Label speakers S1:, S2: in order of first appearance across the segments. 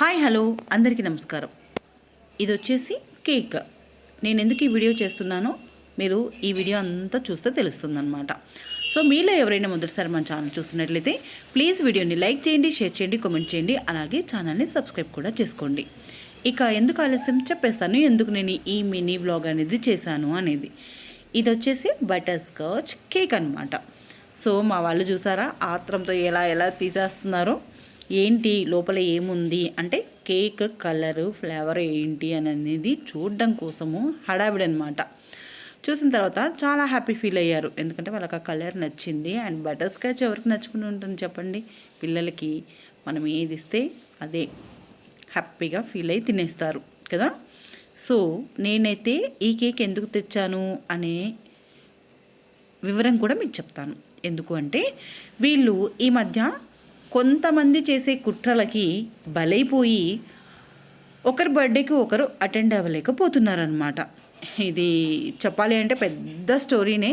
S1: Hi hello. అందరికీ నమస్కారం. ఇది వచ్చేసి కేక్. నేను ఎందుకు ఈ వీడియో చేస్తున్నానో మీరు ఈ వీడియో అంతా చూస్తే తెలుస్తుందనమాట సో మీలో ఎవరైనా మొదటిసారి మన ఛానల్ చూస్తున్నట్లయితే ప్లీజ్ వీడియోని లైక్ చేయండి షేర్ చేయండి కామెంట్ చేయండి అలాగే ఛానల్ని సబ్స్క్రైబ్ కూడా చేసుకోండి. ఇక ఎందుకు ఆలస్యం? చెప్పేస్తాను. ఎందుకు నేను ఈ మినీ వ్లాగ్ అనేది చేశాను అనేది. ఇది వచ్చేసి బటర్ స్కాచ్ కేక్ అనమాట సో మా వాళ్ళు చూసారా? ఆత్రంతో ఎలా ఎలా తీసేస్తున్నారో? ఏంటి? లోపల ఏముంది? అంటే కేక్ కలరు ఫ్లేవర్ ఏంటి అని అనేది చూడడం కోసము హడావిడి అనమాట చూసిన తర్వాత చాలా హ్యాపీ ఫీల్ అయ్యారు. ఎందుకంటే వాళ్ళకి ఆ కలర్ నచ్చింది. అండ్ బటర్ స్కాచ్ ఎవరికి నచ్చుకుని ఉంటుంది చెప్పండి? పిల్లలకి మనం ఏది ఇస్తే అదే హ్యాపీగా ఫీల్ అయ్యి తినేస్తారు కదా? సో నేనైతే ఈ కేక్ ఎందుకు తెచ్చాను అనే వివరం కూడా మీకు చెప్తాను. ఎందుకు అంటే వీళ్ళు ఈ మధ్య కొంతమంది చేసే కుట్రలకి బలైపోయి ఒకరి బర్త్డేకి ఒకరు అటెండ్ అవ్వలేకపోతున్నారనమాట ఇది చెప్పాలి అంటే పెద్ద స్టోరీనే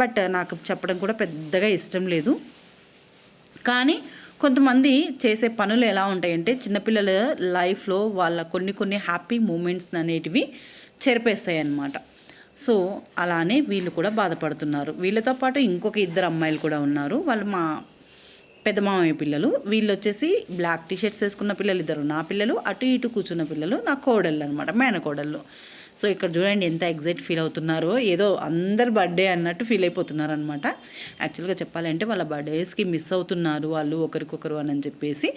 S1: బట్ నాకు చెప్పడం కూడా పెద్దగా ఇష్టం లేదు. కానీ కొంతమంది చేసే పనులు ఎలా ఉంటాయంటే చిన్నపిల్లల లైఫ్లో వాళ్ళ కొన్ని కొన్ని హ్యాపీ మూమెంట్స్ అనేటివి చెరిపేస్తాయి అన్నమాట సో అలానే వీళ్ళు కూడా బాధపడుతున్నారు. వీళ్ళతో పాటు ఇంకొక ఇద్దరు అమ్మాయిలు కూడా ఉన్నారు. వాళ్ళు మా పెద్ద మామయ్య పిల్లలు వీళ్ళు వచ్చేసి బ్లాక్ టీషర్ట్స్ వేసుకున్న పిల్లలు ఇద్దరు నా పిల్లలు అటు ఇటు కూర్చున్న పిల్లలు నా కోడళ్ళు అనమాట మేనకోడళ్ళు. సో ఇక్కడ చూడండి ఎంత ఎగ్జైట్ ఫీల్ అవుతున్నారో. ఏదో అందరు బర్త్డే అన్నట్టు ఫీల్ అయిపోతున్నారు అనమాట యాక్చువల్గా చెప్పాలంటే వాళ్ళ బర్త్డేస్కి మిస్ అవుతున్నారు వాళ్ళు ఒకరికొకరు అని చెప్పేసి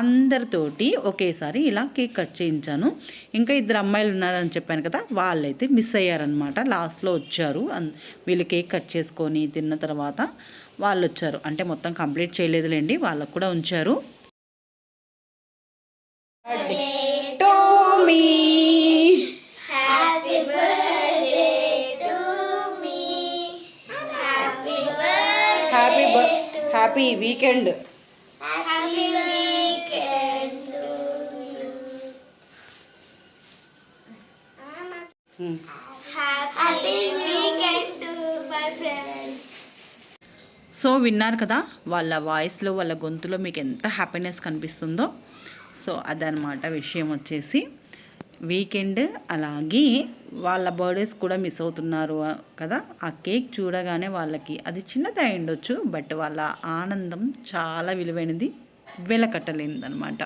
S1: అందరితోటి ఒకేసారి ఇలా కేక్ కట్ చేయించాను. ఇంకా ఇద్దరు అమ్మాయిలు ఉన్నారని చెప్పాను కదా వాళ్ళైతే మిస్ అయ్యారనమాట లాస్ట్లో వచ్చారు. వీళ్ళు కేక్ కట్ చేసుకొని తిన్న తర్వాత వాళ్ళు వచ్చారు అంటే మొత్తం కంప్లీట్ చేయలేదులేండి వాళ్ళకు కూడా ఉంచారు.
S2: My friends.
S1: సో విన్నారు కదా వాళ్ళ వాయిస్లో వాళ్ళ గొంతులో మీకు ఎంత హ్యాపీనెస్ కనిపిస్తుందో. సో అదనమాట విషయం వచ్చేసి. వీకెండ్ అలాగే వాళ్ళ బర్త్డేస్ కూడా మిస్ అవుతున్నారు కదా? ఆ కేక్ చూడగానే వాళ్ళకి అది చిన్నదై ఉండొచ్చు బట్ వాళ్ళ ఆనందం చాలా విలువైనది వెలకట్టలేనిదనమాట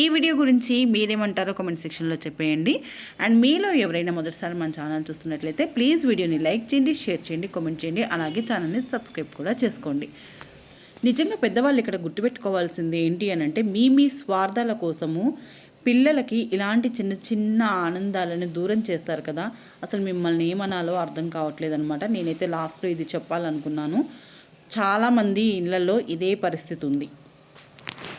S1: ఈ వీడియో గురించి మీరేమంటారో కామెంట్ సెక్షన్లో చెప్పేయండి. అండ్ మీలో ఎవరైనా మొదటిసారి మన ఛానల్ చూస్తున్నట్లయితే ప్లీజ్ వీడియోని లైక్ చేయండి షేర్ చేయండి కామెంట్ చేయండి అలాగే ఛానల్ని సబ్స్క్రైబ్ కూడా చేసుకోండి. నిజంగా పెద్దవాళ్ళు ఇక్కడ గుర్తుపెట్టుకోవాల్సింది ఏంటి అని అంటే మీ మీ స్వార్థాల కోసము పిల్లలకి ఇలాంటి చిన్న చిన్న ఆనందాలను దూరం చేస్తారు కదా. అసలు మిమ్మల్ని ఏమనాలో అర్థం కావట్లేదు అనమాట నేనైతే లాస్ట్లో ఇది చెప్పాలనుకున్నాను. చాలామంది ఇళ్ళలో ఇదే పరిస్థితి ఉంది.